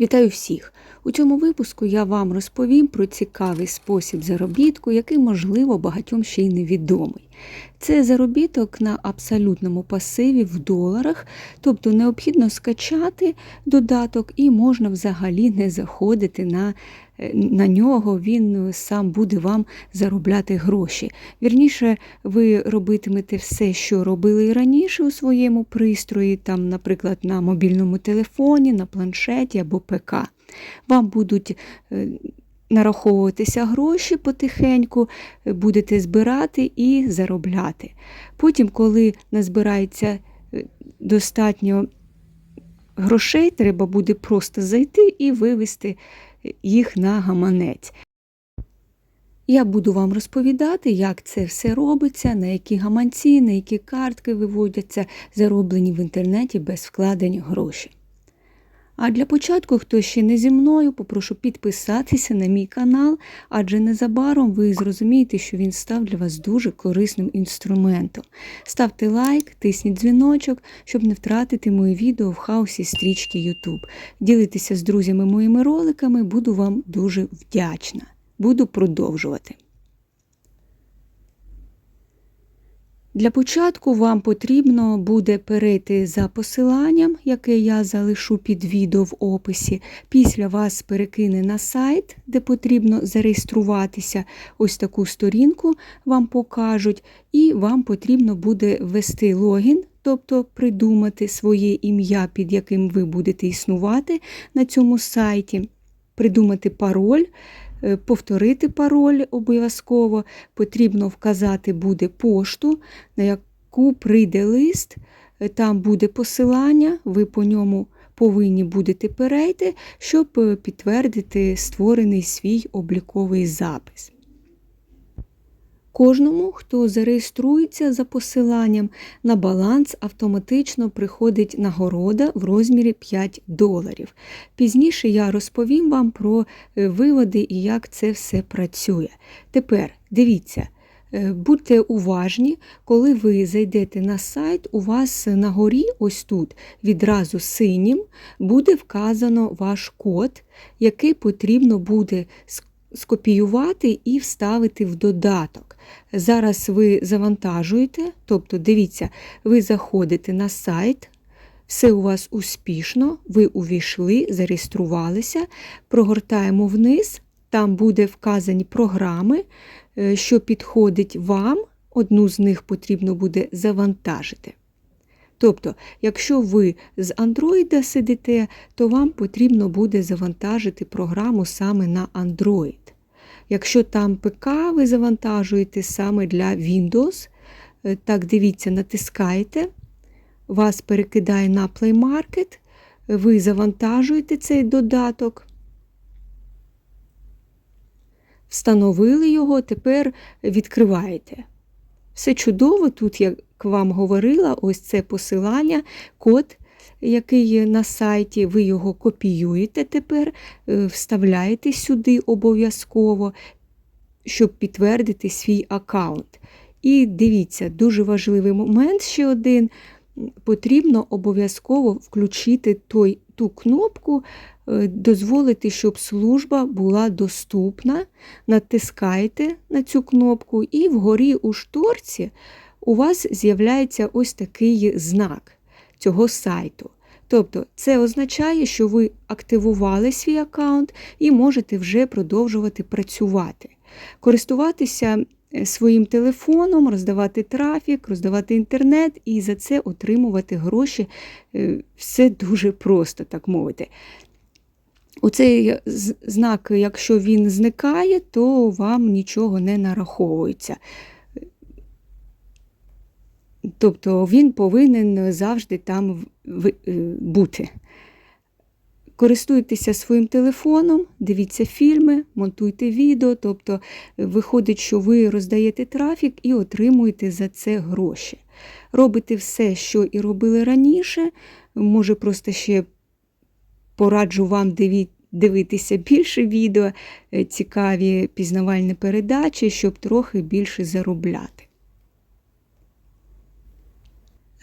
Вітаю всіх! У цьому випуску я вам розповім про цікавий спосіб заробітку, який, можливо, багатьом ще й невідомий. Це заробіток на абсолютному пасиві в доларах, тобто необхідно скачати додаток і можна взагалі не заходити на на нього, він сам буде вам заробляти гроші. Вірніше, ви робитимете все, що робили раніше у своєму пристрої, там, наприклад, на мобільному телефоні, на планшеті або ПК. Вам будуть е, нараховуватися гроші потихеньку, е, будете збирати і заробляти. Потім, коли назбирається е, достатньо грошей, треба буде просто зайти і вивести їх на гаманець. Я буду вам розповідати, як це все робиться, на які гаманці, на які картки виводяться, зароблені в інтернеті без вкладень гроші. А для початку, хто ще не зі мною, попрошу підписатися на мій канал, адже незабаром ви зрозумієте, що він став для вас дуже корисним інструментом. Ставте лайк, тисніть дзвіночок, щоб не втратити мої відео в хаосі стрічки YouTube. Ділитися з друзями моїми роликами, буду вам дуже вдячна. Буду продовжувати. Для початку вам потрібно буде перейти за посиланням, яке я залишу під відео в описі. Після вас перекине на сайт, де потрібно зареєструватися. Ось таку сторінку вам покажуть, і вам потрібно буде ввести логін, тобто придумати своє ім'я, під яким ви будете існувати на цьому сайті, придумати пароль. Е, повторити пароль обов'язково, потрібно вказати буде пошту, на яку прийде лист, е, там буде посилання, ви по ньому повинні будете перейти, щоб е, підтвердити створений свій обліковий запис. Кожному, хто зареєструється за посиланням на баланс, автоматично приходить нагорода в розмірі 5 доларів. Пізніше я розповім вам про е, виводи і як це все працює. Тепер дивіться. Е, будьте уважні, коли ви зайдете на сайт, у вас на горі, ось тут, відразу синім, буде вказано ваш код, який потрібно буде скопіювати і вставити в додаток. Зараз ви завантажуєте, тобто, дивіться, ви заходите на сайт, все у вас успішно, ви увійшли, зареєструвалися, прогортаємо вниз, там буде вказані програми, е, що підходить вам, одну з них потрібно буде завантажити. Тобто, якщо ви з Android сидите, то вам потрібно буде завантажити програму саме на Android. Якщо там ПК ви завантажуєте саме для Windows, е, так дивіться, натискаєте, вас перекидає на Play Market, ви завантажуєте цей додаток. Встановили його, тепер відкриваєте. Все чудово, тут, як вам говорила, ось це посилання, код, який є на сайті, ви його копіюєте тепер, е, вставляєте сюди обов'язково, щоб підтвердити свій аккаунт. І дивіться, дуже важливий момент ще один. Потрібно обов'язково включити той, ту кнопку, дозволити, щоб служба була доступна. Натискайте на цю кнопку, і вгорі у шторці у вас з'являється ось такий знак цього сайту. Тобто це означає, що ви активували свій аккаунт і можете вже продовжувати працювати, користуватися е, своїм телефоном, роздавати трафік, роздавати інтернет і за це отримувати гроші. Е, все дуже просто, так мовити. Оцей знак, якщо він зникає, то вам нічого не нараховується. Тобто він повинен завжди там е, бути. Користуйтеся своїм телефоном, дивіться фільми, монтуйте відео, тобто виходить, що ви роздаєте трафік і отримуєте за це гроші. Робите все, що і робили раніше. Може, просто ще пораджу вам дивитися більше відео, е, цікаві пізнавальні передачі, щоб трохи більше заробляти.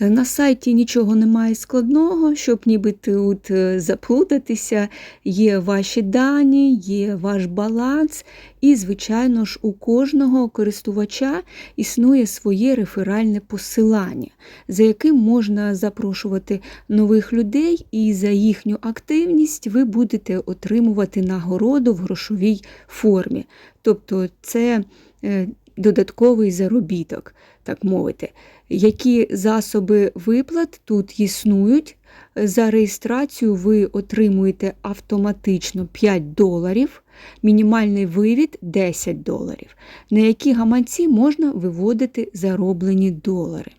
На сайті нічого немає складного, щоб ніби тут е, заплутатися. Є ваші дані, є ваш баланс, і, звичайно ж, у кожного користувача існує своє реферальне посилання, за яким можна запрошувати нових людей, і за їхню активність ви будете отримувати нагороду в грошовій формі. Тобто це е, додатковий заробіток, так мовити. Які засоби виплат тут існують? За реєстрацію ви отримуєте автоматично 5 доларів, мінімальний вивід 10 доларів, на які гаманці можна виводити зароблені долари.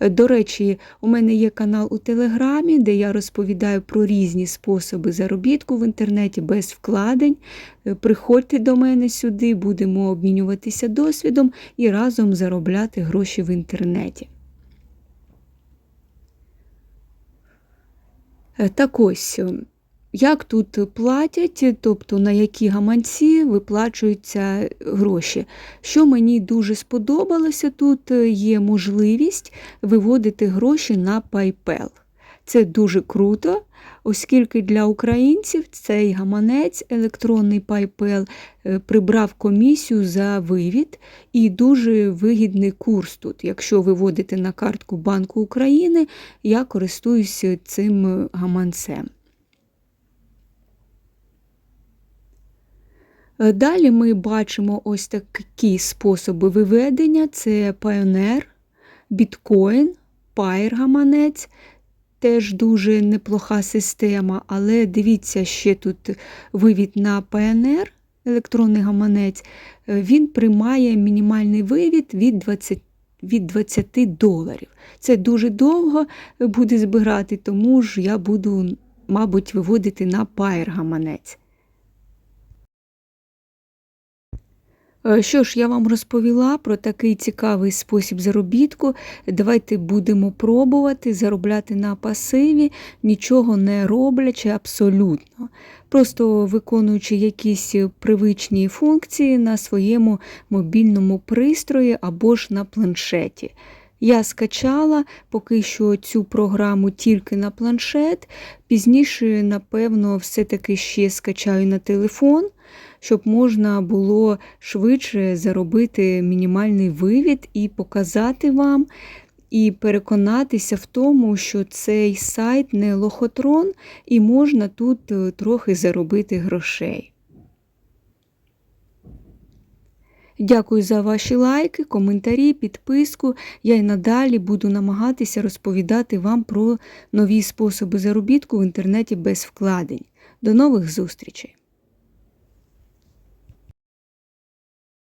До речі, у мене є канал у Телеграмі, де я розповідаю про різні способи заробітку в інтернеті без вкладень. Приходьте до мене сюди, будемо обмінюватися досвідом і разом заробляти гроші в інтернеті. Так ось, як тут платять, тобто на які гаманці виплачуються гроші. Що мені дуже сподобалося, тут є можливість виводити гроші на PayPal. Це дуже круто, оскільки для українців цей гаманець, електронний PayPal, прибрав комісію за вивід і дуже вигідний курс тут. Якщо виводите на картку Банку України, я користуюся цим гаманцем. Далі ми бачимо ось такі способи виведення: це Pioneer, біткоін, Pair гаманець. Теж дуже неплоха система, але дивіться, ще тут вивід на Pioneer, електронний гаманець, він приймає мінімальний вивід від 20 від 20 доларів. Це дуже довго буде збирати, тому ж я буду, мабуть, виводити на Pair Що ж, я вам розповіла про такий цікавий спосіб заробітку. Давайте будемо пробувати заробляти на пасиві, нічого не роблячи абсолютно. Просто виконуючи якісь привичні функції на своєму мобільному пристрої або ж на планшеті. Я скачала поки що цю програму тільки на планшет, пізніше, напевно, все-таки ще скачаю на телефон щоб можна було швидше заробити мінімальний вивід і показати вам, і переконатися в тому, що цей сайт не лохотрон, і можна тут е, трохи заробити грошей. Дякую за ваші лайки, коментарі, підписку. Я й надалі буду намагатися розповідати вам про нові способи заробітку в інтернеті без вкладень. До нових зустрічей!